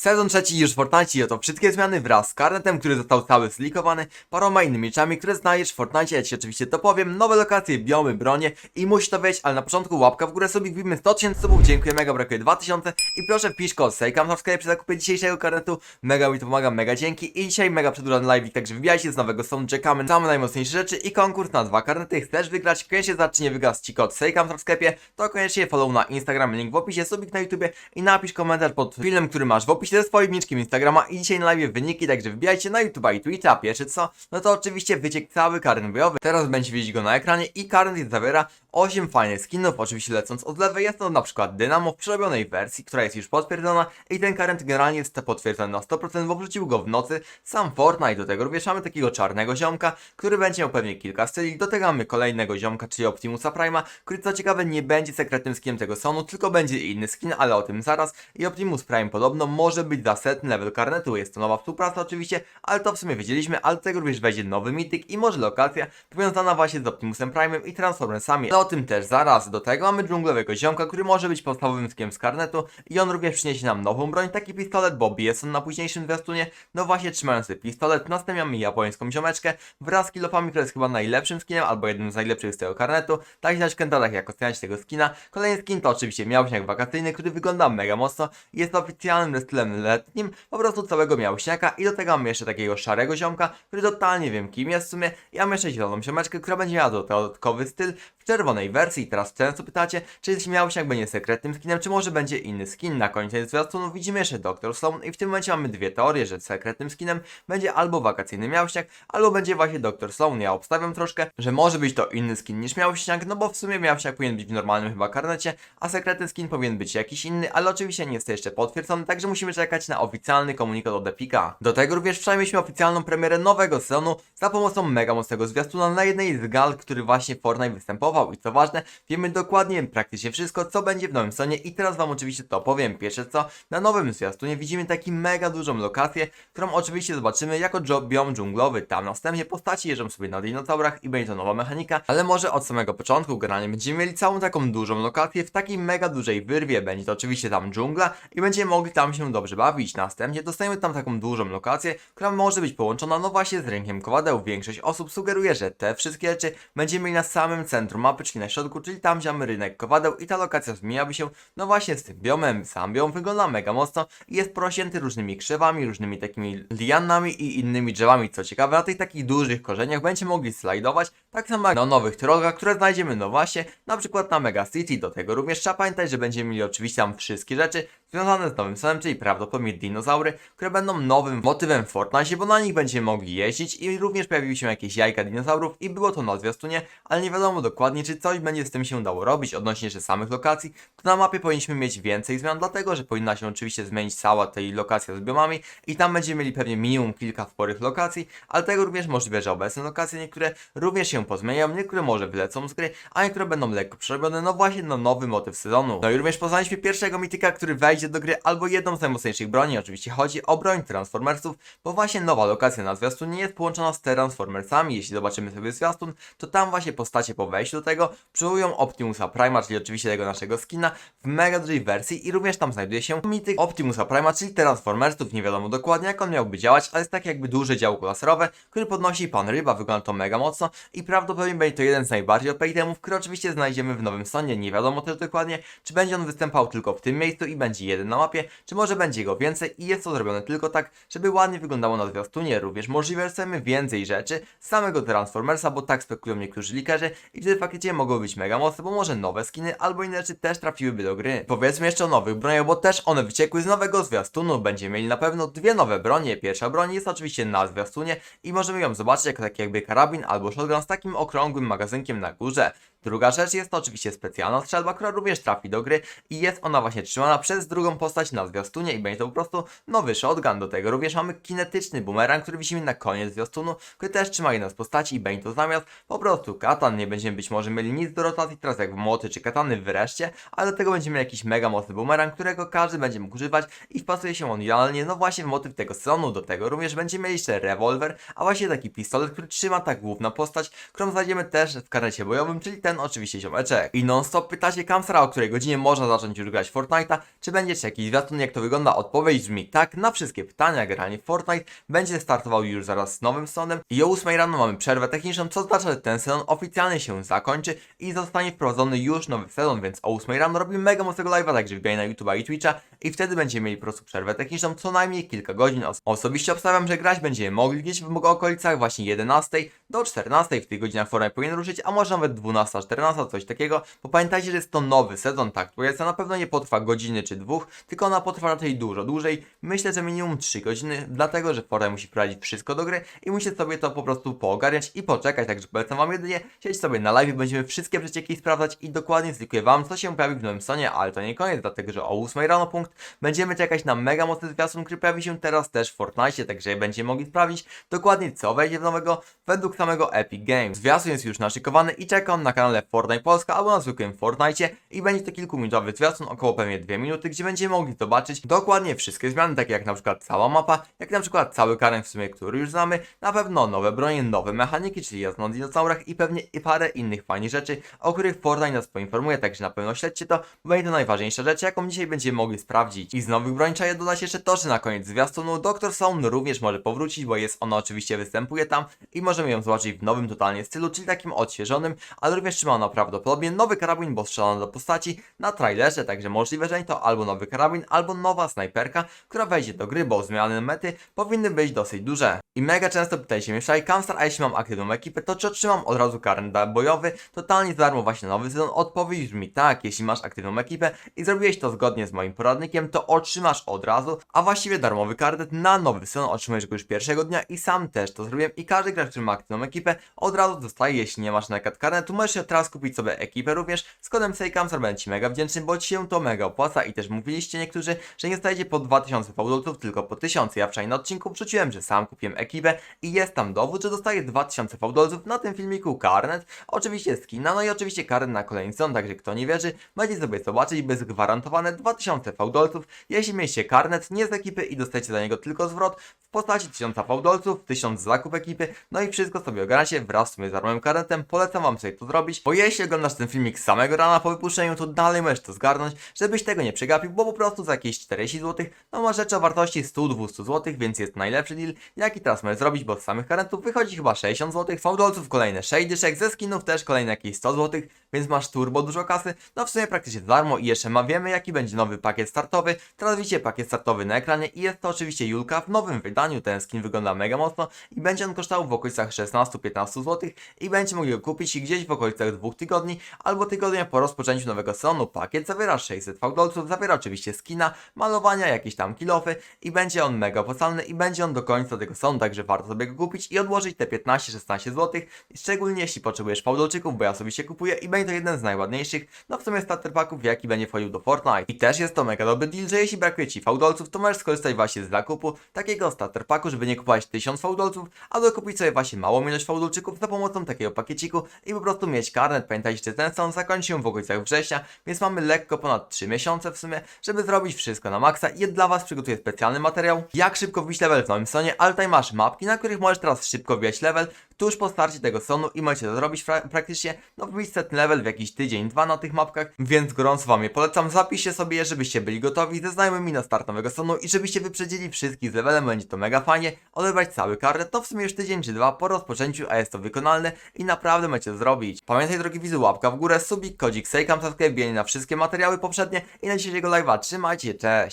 Sezon trzeci już w Fortnite i oto wszystkie zmiany wraz z karnetem, który został cały zlikowany, paroma innymi rzeczami, które znajdziesz w Fortnite, ja ci oczywiście to powiem, nowe lokacje, biomy, bronie i musisz to wiedzieć, ale na początku łapka w górę sobie wbijmy 100 tysięcy subów, dziękuję, mega brakuje 2000 i proszę wpisz kod SEJKAM w sklepie przy zakupie dzisiejszego karnetu, mega mi to pomaga, mega dzięki. I dzisiaj mega przedłużony live, także wbijajcie z nowego sonu, czekamy na same najmocniejsze rzeczy i konkurs na dwa karnety, chcesz wygrać, koniecznie zacznie wygrać ci kod SEJKAM w sklepie, to koniecznie follow na Instagram, link w opisie, subik na YouTubie i napisz komentarz pod filmem, który masz w opisie ze swoim niczkiem Instagrama i dzisiaj na live wyniki, także wbijajcie na YouTube'a i Twitcha, pierwsze co, no to oczywiście wyciek cały karnet bojowy, teraz będzie widzieć go na ekranie i karnet zawiera 8 fajnych skinów, oczywiście lecąc od lewej jest to na przykład Dynamo w przerobionej wersji, która jest już potwierdzona i ten karent generalnie jest potwierdzony na 100%, bo wrzucił go w nocy sam Fortnite, do tego również mamy takiego czarnego ziomka, który będzie miał pewnie kilka styli, do tego mamy kolejnego ziomka, czyli Optimusa Prima, który co ciekawe nie będzie sekretnym skinem tego sonu, tylko będzie inny skin, ale o tym zaraz. I Optimus Prime podobno może być za setny level karnetu, jest to nowa współpraca oczywiście, ale to w sumie wiedzieliśmy, ale do tego również wejdzie nowy mityk i może lokacja powiązana właśnie z Optimusem Prime'em i Transformersami, ale o tym też zaraz, do tego mamy dżunglowego ziomka, który może być podstawowym skinem z karnetu i on również przyniesie nam nową broń, taki pistolet, bo bije on na późniejszym zwiastunie, no właśnie trzymający pistolet, następnie mamy japońską ziomeczkę. Wraz z kilofami, która jest chyba najlepszym skinem, albo jednym z najlepszych z tego karnetu, tak znać w komentarzach jak oceniać tego skina. Kolejny skin to oczywiście miałśniak wakacyjny, który wygląda mega mocno, jest oficjalnym stylem letnim, po prostu całego miałśniaka i do tego mamy jeszcze takiego szarego ziomka, który totalnie nie wiem kim jest w sumie, ja mam jeszcze zieloną ziomeczkę, która będzie miała dodatkowy styl czerwonej wersji teraz często pytacie, czy miałśniak będzie sekretnym skinem, czy może będzie inny skin. Na końcu zwiastunu widzimy jeszcze Dr. Stone i w tym momencie mamy dwie teorie, że sekretnym skinem będzie albo wakacyjny miałśniak, albo będzie właśnie Dr. Stone. Ja obstawiam troszkę, że może być to inny skin niż miałśniak, no bo w sumie miałśniak powinien być w normalnym chyba karnecie, a sekretny skin powinien być jakiś inny, ale oczywiście nie jest to jeszcze potwierdzony, także musimy czekać na oficjalny komunikat od Epika. Do tego również przejmiemy oficjalną premierę nowego sezonu za pomocą mega mocnego zwiastuna na jednej z gal, który właśnie Fortnite występował i co ważne, wiemy dokładnie praktycznie wszystko, co będzie w nowym sezonie i teraz wam oczywiście to powiem. Pierwsze co, na nowym zwiastunie widzimy taki mega dużą lokację, którą oczywiście zobaczymy jako jo- biom dżunglowy. Tam następnie postaci jeżdżą sobie na dinozaurach i będzie to nowa mechanika, ale może od samego początku generalnie będziemy mieli całą taką dużą lokację w takiej mega dużej wyrwie. Będzie to oczywiście tam dżungla i będziemy mogli tam się dobrze bawić. Następnie dostajemy tam taką dużą lokację, która może być połączona no właśnie z rynkiem kowadeł. Większość osób sugeruje, że te wszystkie rzeczy będziemy mieli na samym centrum mapy, czyli na środku, czyli tam gdzie mamy rynek kowadeł i ta lokacja zmieniałaby się no właśnie z tym biomem. Sam biom wygląda mega mocno i jest porosięty różnymi krzewami, różnymi takimi lianami i innymi drzewami. Co ciekawe, na tych takich dużych korzeniach będziemy mogli slajdować, tak samo jak na nowych drogach, które znajdziemy no właśnie, na przykład na Mega City. Do tego również trzeba pamiętać, że będziemy mieli oczywiście tam wszystkie rzeczy związane z nowym sezonem, czyli prawdopodobnie dinozaury, które będą nowym motywem w Fortnite, bo na nich będziemy mogli jeździć i również pojawiły się jakieś jajka dinozaurów i było to na zwiastunie, ale nie wiadomo dokładnie, czy coś będzie z tym się dało robić odnośnie jeszcze samych lokacji, to na mapie powinniśmy mieć więcej zmian, dlatego że powinna się oczywiście zmienić cała tej lokacja z biomami i tam będziemy mieli pewnie minimum kilka sporych lokacji, ale tego również możliwe, że obecne lokacje niektóre również się pozmieniają, niektóre może wylecą z gry, a niektóre będą lekko przerobione, no właśnie na nowy motyw sezonu. No i również poznaliśmy pierwszego mityka, który wejdzie do gry albo jedną z najmocniejszych broni, oczywiście chodzi o broń Transformersów, bo właśnie nowa lokacja na zwiastunie jest połączona z Transformersami, jeśli zobaczymy sobie zwiastun, to tam właśnie postacie po wejściu do tego przywołują Optimusa Prima, czyli oczywiście tego naszego skina w mega dużej wersji i również tam znajduje się mityk Optimusa Prima, czyli Transformersów, nie wiadomo dokładnie jak on miałby działać, ale jest tak jakby duże działko laserowe, który podnosi pan ryba, wygląda to mega mocno i prawdopodobnie będzie to jeden z najbardziej OP itemów, który oczywiście znajdziemy w nowym sonie, nie wiadomo też dokładnie, czy będzie on występował tylko w tym miejscu i będzie jeden na mapie, czy może będzie go więcej i jest to zrobione tylko tak, żeby ładnie wyglądało na zwiastunie, również możliwe, że chcemy więcej rzeczy z samego Transformersa, bo tak spekulują niektórzy likerzy i wtedy faktycznie mogą być mega mocne, bo może nowe skiny albo inne rzeczy też trafiłyby do gry. Powiedzmy jeszcze o nowych broniach, bo też one wyciekły z nowego zwiastunu, będziemy mieli na pewno dwie nowe bronie. Pierwsza broń jest oczywiście na zwiastunie i możemy ją zobaczyć jako taki jakby karabin albo shotgun z takim okrągłym magazynkiem na górze. Druga rzecz jest to oczywiście specjalna strzelba, która również trafi do gry i jest ona właśnie trzymana przez drugą postać na zwiastunie i będzie to po prostu nowy shotgun. Do tego również mamy kinetyczny bumerang, który widzimy na koniec zwiastunu, który też trzyma jedna z postaci i będzie to zamiast po prostu katan. Nie będziemy być może mieli nic do rotacji teraz jak w młoty czy katany wreszcie, ale do tego będziemy mieli jakiś mega mocny bumerang, którego każdy będzie mógł używać i wpasuje się on idealnie, no właśnie w motyw tego sezonu. Do tego również będziemy mieli jeszcze rewolwer, a właśnie taki pistolet, który trzyma ta główna postać, którą znajdziemy też w karnecie bojowym, czyli ten oczywiście ziomeczek. I non-stop pytacie Kamsera, o której godzinie można zacząć już grać Fortnite'a, czy będziecie jakiś zwiastun, jak to wygląda? Odpowiedź brzmi tak na wszystkie pytania, generalnie Fortnite będzie startował już zaraz z nowym sezonem i o 8 rano mamy przerwę techniczną, co oznacza, że ten sezon oficjalnie się zakończy i zostanie wprowadzony już nowy sezon, więc o 8 rano robimy mega mocnego live'a, także wbijaj na YouTube'a i Twitcha i wtedy będziemy mieli po prostu przerwę techniczną co najmniej kilka godzin. Os- Osobiście obstawiam, że grać będziemy mogli gdzieś w okolicach właśnie 11 do 14 w tych godzinach Fortnite powinien ruszyć, a może nawet 12, 14, coś takiego, bo pamiętajcie, że jest to nowy sezon, tak, który na pewno nie potrwa godziny czy dwóch, tylko ona potrwa raczej dużo dłużej, myślę, że minimum 3 godziny, dlatego, że Fortnite musi wprowadzić wszystko do gry i musi sobie to po prostu poogarniać i poczekać, także polecam wam jedynie siedzieć sobie na live, będziemy wszystkie przecieki sprawdzać i dokładnie zlikuję wam, co się pojawi w nowym sezonie, ale to nie koniec, dlatego, że o 8 rano punkt będziemy czekać na mega mocny zwiastun, który pojawi się teraz też w Fortnite, także będziemy mogli sprawdzić dokładnie co wejdzie w nowego według samego Epic Games. Zwiastun jest już naszykowany i czekam na kanale Fortnite Polska albo na zwykłym Fortnite i będzie to kilkuminutowy zwiastun, około pewnie 2 minuty, gdzie będziemy mogli zobaczyć dokładnie wszystkie zmiany, takie jak na przykład cała mapa, jak na przykład cały karen w sumie, który już znamy, na pewno nowe bronie, nowe mechaniki, czyli jazda na dinozaurach i pewnie i parę innych fajnych rzeczy, o których Fortnite nas poinformuje, także na pewno śledźcie to, bo będzie to najważniejsza rzecz, jaką dzisiaj będziemy mogli sprawdzić. I z nowych broń trzeba dodać jeszcze to, że na koniec zwiastunu Dr. Stone również może powrócić, bo jest ona oczywiście występuje tam i możemy ją zobaczyć w nowym totalnie stylu, czyli takim odświeżonym, ale również trzyma ona prawdopodobnie nowy karabin, bo strzelano do postaci na trailerze, także możliwe, że to albo nowy karabin, albo nowa snajperka, która wejdzie do gry, bo zmiany mety powinny być dosyć duże. I mega często pytajcie mnie, wczoraj Kamstar, a jeśli mam aktywną ekipę, to czy otrzymam od razu karnet bojowy, totalnie za darmo właśnie nowy sezon? Odpowiedź brzmi tak, jeśli masz aktywną ekipę i zrobiłeś to zgodnie z moim poradnikiem, to otrzymasz od razu, a właściwie darmowy karnet na nowy sezon otrzymujesz go już pierwszego dnia i sam też to zrobiłem i każdy gracz, który ma aktywną ekipę, od razu dostaje, jeśli nie masz na przykład karnetu, możesz się teraz kupić sobie ekipę również. Z kodem SEJKAMSAR, będę Ci mega wdzięczny, bo Ci się to mega opłaca i też mówiliście niektórzy, że nie stajecie po 2000 fałdolców, tylko po 1000. Ja wczoraj na odcinku wrzuciłem, że sam kupiłem ekipę i jest tam dowód, że dostaję 2000 fałdolców na tym filmiku karnet, oczywiście skina, no i oczywiście karnet na kolejny sezon, także kto nie wierzy, będzie sobie zobaczyć, bez gwarantowane 2000 fałdolców, jeśli mieliście karnet nie z ekipy i dostajecie za niego tylko zwrot w postaci 1000 fałdolców, 1000 zakup ekipy, no i wszystko sobie ogarniacie wraz z sobie z darmowym karnetem, polecam wam sobie to zrobić, bo jeśli oglądasz ten filmik samego rana po wypuszczeniu, to dalej możesz to zgarnąć, żebyś tego nie przegapił, bo po prostu za jakieś 40 zł, no ma rzecz o wartości 100-200 zł, więc jest najlepszy deal, jaki teraz możesz zrobić, bo z samych karnetów wychodzi chyba 60 zł, fałdolców kolejne 6 dyszek, ze skinów też kolejne jakieś 100 zł, więc masz turbo dużo kasy, no w sumie praktycznie darmo i jeszcze ma wiemy jaki będzie nowy pakiet startowy, teraz widzicie pakiet startowy na ekranie i jest to oczywiście Julka w nowym wydaniu, ten skin wygląda mega mocno i będzie on kosztował w okolicach 16-15 zł i będziecie mogli go kupić gdzieś w okolicach dwóch tygodni albo tygodnia po rozpoczęciu nowego sezonu. Pakiet zawiera 600 fałdolców, zawiera oczywiście skina, malowania, jakieś tam kilofy i będzie on mega opłacalny i będzie on do końca tego sezonu, także warto sobie go kupić i odłożyć te 15-16 zł, szczególnie jeśli potrzebujesz fałdolczyków, bo ja sobie się kupuję i będzie to jeden z najładniejszych, no w sumie starter packów, jaki będzie wchodził do Fortnite. I też jest to mega dobry deal, że jeśli brakuje Ci fałdolców, to możesz skorzystać właśnie z zakupu takiego starter packu, żeby nie kupować 1000 fałdolców, a dokupić sobie właśnie małą ilość fałdolczyków za pomocą takiego pakieciku i po prostu mieć karnet. Pamiętajcie, że ten sezon zakończy się w okolicach września, więc mamy lekko ponad 3 miesiące w sumie, żeby zrobić wszystko na maksa i dla Was przygotuję specjalny materiał, jak szybko wbić level w nowym sezonie, ale tutaj masz mapki, na których możesz teraz szybko wbijać level, tuż po starcie tego sezonu i możecie to zrobić pra- praktycznie, no wbić set level w jakiś tydzień, dwa na tych mapkach, więc gorąco Wam je polecam, zapiszcie sobie je, żebyście byli gotowi ze znajomymi na start nowego sezonu i żebyście wyprzedzili wszystkich z levelem, będzie to mega fajnie, odebrać cały karnet, to w sumie już tydzień czy dwa po rozpoczęciu, a jest to wykonalne i naprawdę możecie to zrobić. Pamiętaj drogi widzu, łapka w górę, subik, kodzik, sejkam, subscribe, na wszystkie materiały poprzednie i na dzisiejszego live'a, trzymajcie cześć!